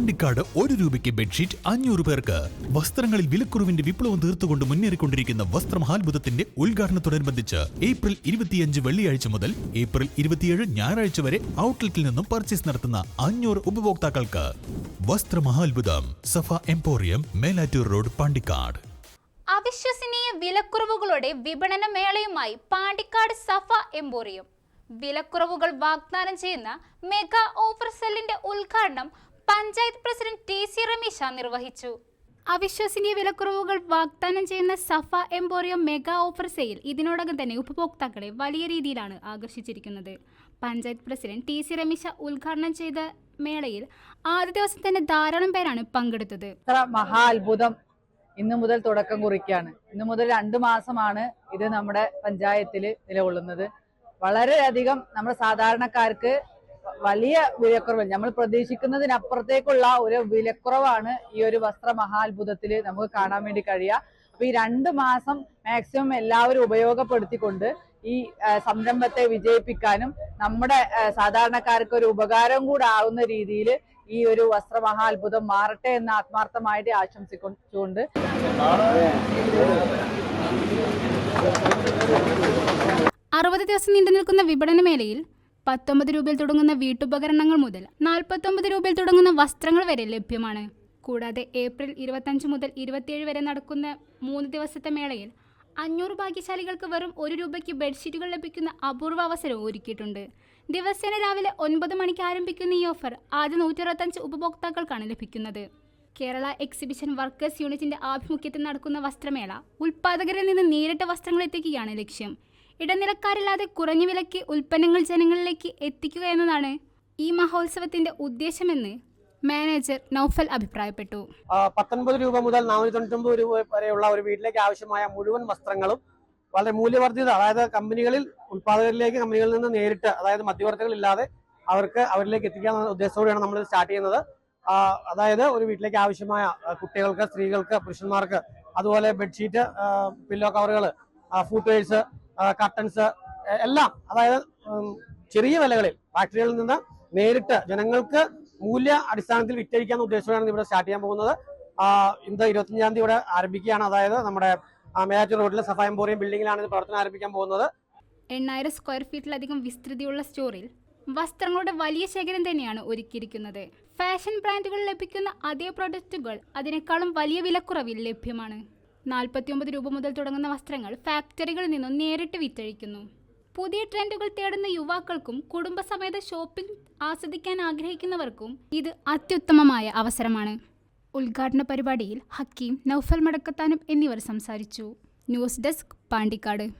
പാണ്ടിക്കാട് ഒരു രൂപയ്ക്ക് ബെഡ്ഷീറ്റ് അഞ്ഞൂറ് പേർക്ക്. വസ്ത്രങ്ങളിൽ വിലക്കുറവിന്റെ വിപ്ലവം തീർത്തുകൊണ്ട് മുന്നേറിക്കൊണ്ടിരിക്കുന്ന വസ്ത്രമഹാത്ഭുതത്തിന്റെ ഉദ്ഘാടനത്തോടനുബന്ധിച്ച് ഏപ്രിൽ ഇരുപത്തിയഞ്ച് വെള്ളിയാഴ്ച മുതൽ ഏപ്രിൽ ഇരുപത്തിയേഴ് ഞായറാഴ്ച വരെ ഔട്ട്ലെറ്റിൽ നിന്നും പർച്ചേസ് നടത്തുന്ന അഞ്ഞൂറ് ഉപഭോക്താക്കൾക്ക്. വസ്ത്രമഹാത്ഭുതം സഫ എംപോറിയം മേലാറ്റൂർ റോഡ് പാണ്ടിക്കാട്. അവിശ്വസനീയ വിലക്കുറവുകളുടെ വിപണന മേളയുമായി പാണ്ടിക്കാട് സഫ എംപോറിയം. വിലക്കുറവുകൾ വാഗ്ദാനം ചെയ്യുന്ന മെഗാ ഓഫർ സെല്ലിന്റെ ഉദ്ഘാടനം panchayat president T C Rameesha നിർവഹിച്ചു. അവിശ്വസനീയ വിലക്കുറവുകൾ വാഗ്ദാനം ചെയ്യുന്ന Safa emporium mega offer sale ഇതിനോടകം തന്നെ ഉപഭോക്താക്കളെ വലിയ രീതിയിലാണ് ആകർഷിച്ചിരിക്കുന്നത്. Panchayat president T C Ramesha ഉദ്ഘാടനം ചെയ്ത മേളയിൽ ആദ്യ ദിവസം തന്നെ ധാരാളം പേരാണ് പങ്കെടുത്തത്. മഹാ അത്ഭുതം. ഇന്നു മുതൽ തുടക്കം കുറിക്കുകയാണ് ഇന്നു മുതൽ രണ്ടു മാസമാണ് ഇത് നമ്മുടെ പഞ്ചായത്തിൽ നിലകൊള്ളുന്നത്. വളരെയധികം നമ്മുടെ സാധാരണക്കാർക്ക് വലിയ വിലക്കുറവ്. നമ്മൾ പ്രതീക്ഷിക്കുന്നതിനപ്പുറത്തേക്കുള്ള ഒരു വിലക്കുറവാണ് ഈ ഒരു വസ്ത്ര മഹാത്ഭുതത്തിൽ നമുക്ക് കാണാൻ വേണ്ടി കഴിയുക. അപ്പൊ ഈ രണ്ട് മാസം മാക്സിമം എല്ലാവരും ഉപയോഗപ്പെടുത്തിക്കൊണ്ട് ഈ സംരംഭത്തെ വിജയിപ്പിക്കാനും നമ്മുടെ സാധാരണക്കാർക്ക് ഒരു ഉപകാരം കൂടെ ആവുന്ന രീതിയിൽ ഈ ഒരു വസ്ത്ര മഹാത്ഭുതം മാറട്ടെ എന്ന് ആത്മാർത്ഥമായിട്ട് ആശംസിച്ചുകൊണ്ട്. അറുപത് ദിവസം നീണ്ടു നിൽക്കുന്ന വിപണന മേളയിൽ പത്തൊമ്പത് രൂപയിൽ തുടങ്ങുന്ന വീട്ടുപകരണങ്ങൾ മുതൽ നാൽപ്പത്തൊമ്പത് രൂപയിൽ തുടങ്ങുന്ന വസ്ത്രങ്ങൾ വരെ ലഭ്യമാണ്. കൂടാതെ ഏപ്രിൽ ഇരുപത്തഞ്ച് മുതൽ ഇരുപത്തിയേഴ് വരെ നടക്കുന്ന മൂന്ന് ദിവസത്തെ മേളയിൽ അഞ്ഞൂറ് ഭാഗ്യശാലികൾക്ക് വെറും ഒരു രൂപയ്ക്ക് ബെഡ്ഷീറ്റുകൾ ലഭിക്കുന്ന അപൂർവ അവസരവും ഒരുക്കിയിട്ടുണ്ട്. ദിവസേന രാവിലെ ഒൻപത് മണിക്ക് ആരംഭിക്കുന്ന ഈ ഓഫർ ആദ്യ നൂറ്റി അറുപത്തഞ്ച് ഉപഭോക്താക്കൾക്കാണ് ലഭിക്കുന്നത്. കേരള എക്സിബിഷൻ വർക്കേഴ്സ് യൂണിറ്റിന്റെ ആഭിമുഖ്യത്തിൽ നടക്കുന്ന വസ്ത്രമേള ഉൽപ്പാദകരിൽ നിന്ന് നേരിട്ട് വസ്ത്രങ്ങൾ എത്തിക്കുകയാണ് ലക്ഷ്യം. ഇടനിലക്കാരില്ലാതെ കുറഞ്ഞ വിലയ്ക്ക് ഉൽപ്പന്നങ്ങൾ ജനങ്ങളിലേക്ക് എത്തിക്കുക എന്നതാണ് ഈ മഹോത്സവത്തിന്റെ ഉദ്ദേശമെന്ന് മാനേജർ നൌഫൽ അഭിപ്രായപ്പെട്ടു. പത്തൊൻപത് രൂപ മുതൽ നാനൂറ്റി തൊണ്ണൂറ്റൊമ്പത് രൂപ വരെയുള്ള ഒരു വീട്ടിലേക്ക് ആവശ്യമായ മുഴുവൻ വസ്ത്രങ്ങളും വളരെ മൂല്യവർദ്ധിത അതായത് കമ്പനികളിൽ ഉൽപാദകരിലേക്ക് കമ്പനികളിൽ നിന്ന് നേരിട്ട് അതായത് മധ്യവർത്തികളില്ലാതെ അവർക്ക് അവരിലേക്ക് എത്തിക്കാൻ ഉദ്ദേശത്തോടെയാണ് നമ്മൾ സ്റ്റാർട്ട് ചെയ്യുന്നത്. അതായത് ഒരു വീട്ടിലേക്ക് ആവശ്യമായ കുട്ടികൾക്ക് സ്ത്രീകൾക്ക് പുരുഷന്മാർക്ക് അതുപോലെ ബെഡ്ഷീറ്റ് പില്ലോ കവറുകൾ ഫുട്വെയർസ് കർട്ടൻസ് എല്ലാം അതായത് ചെറിയ വിലകളിൽ ഫാക്ടറികളിൽ നിന്ന് നേരിട്ട് ജനങ്ങൾക്ക് മൂല്യ അടിസ്ഥാനത്തിൽ വിറ്റഴിക്കാൻ ഉദ്ദേശിച്ചാണ് ഇവിടെ സ്റ്റാർട്ട് ചെയ്യാൻ പോകുന്നത്. ഇന്ന് ഇരുപത്തിയഞ്ചാം തീയതി ഇവിടെ ആരംഭിക്കുകയാണ്. അതായത് നമ്മുടെ മേയാറ്റൂർ റോഡിലെ സഫായം എംപോറിയം ബിൽഡിംഗിലാണ് ഇത് പ്രവർത്തനം ആരംഭിക്കാൻ പോകുന്നത്. എണ്ണായിരം സ്ക്വയർ ഫീറ്റിലധികം വിസ്തൃതിയുള്ള സ്റ്റോറിൽ വസ്ത്രങ്ങളുടെ വലിയ ശേഖരം തന്നെയാണ് ഒരുക്കിയിരിക്കുന്നത്. ഫാഷൻ ബ്രാൻഡുകൾ ലഭിക്കുന്ന അതേ പ്രൊഡക്റ്റുകൾ അതിനേക്കാളും വലിയ വിലക്കുറവിൽ ലഭ്യമാണ്. നാൽപ്പത്തിയൊമ്പത് രൂപ മുതൽ തുടങ്ങുന്ന വസ്ത്രങ്ങൾ ഫാക്ടറികളിൽ നിന്നും നേരിട്ട് വിറ്റഴിക്കുന്നു. പുതിയ ട്രെൻഡുകൾ തേടുന്ന യുവാക്കൾക്കും കുടുംബസമേത ഷോപ്പിംഗ് ആസ്വദിക്കാൻ ആഗ്രഹിക്കുന്നവർക്കും ഇത് അത്യുത്തമമായ അവസരമാണ്. ഉദ്ഘാടന പരിപാടിയിൽ ഹക്കീം നൌഫൽ മടക്കത്താനം എന്നിവർ സംസാരിച്ചു. News desk Pandikkad.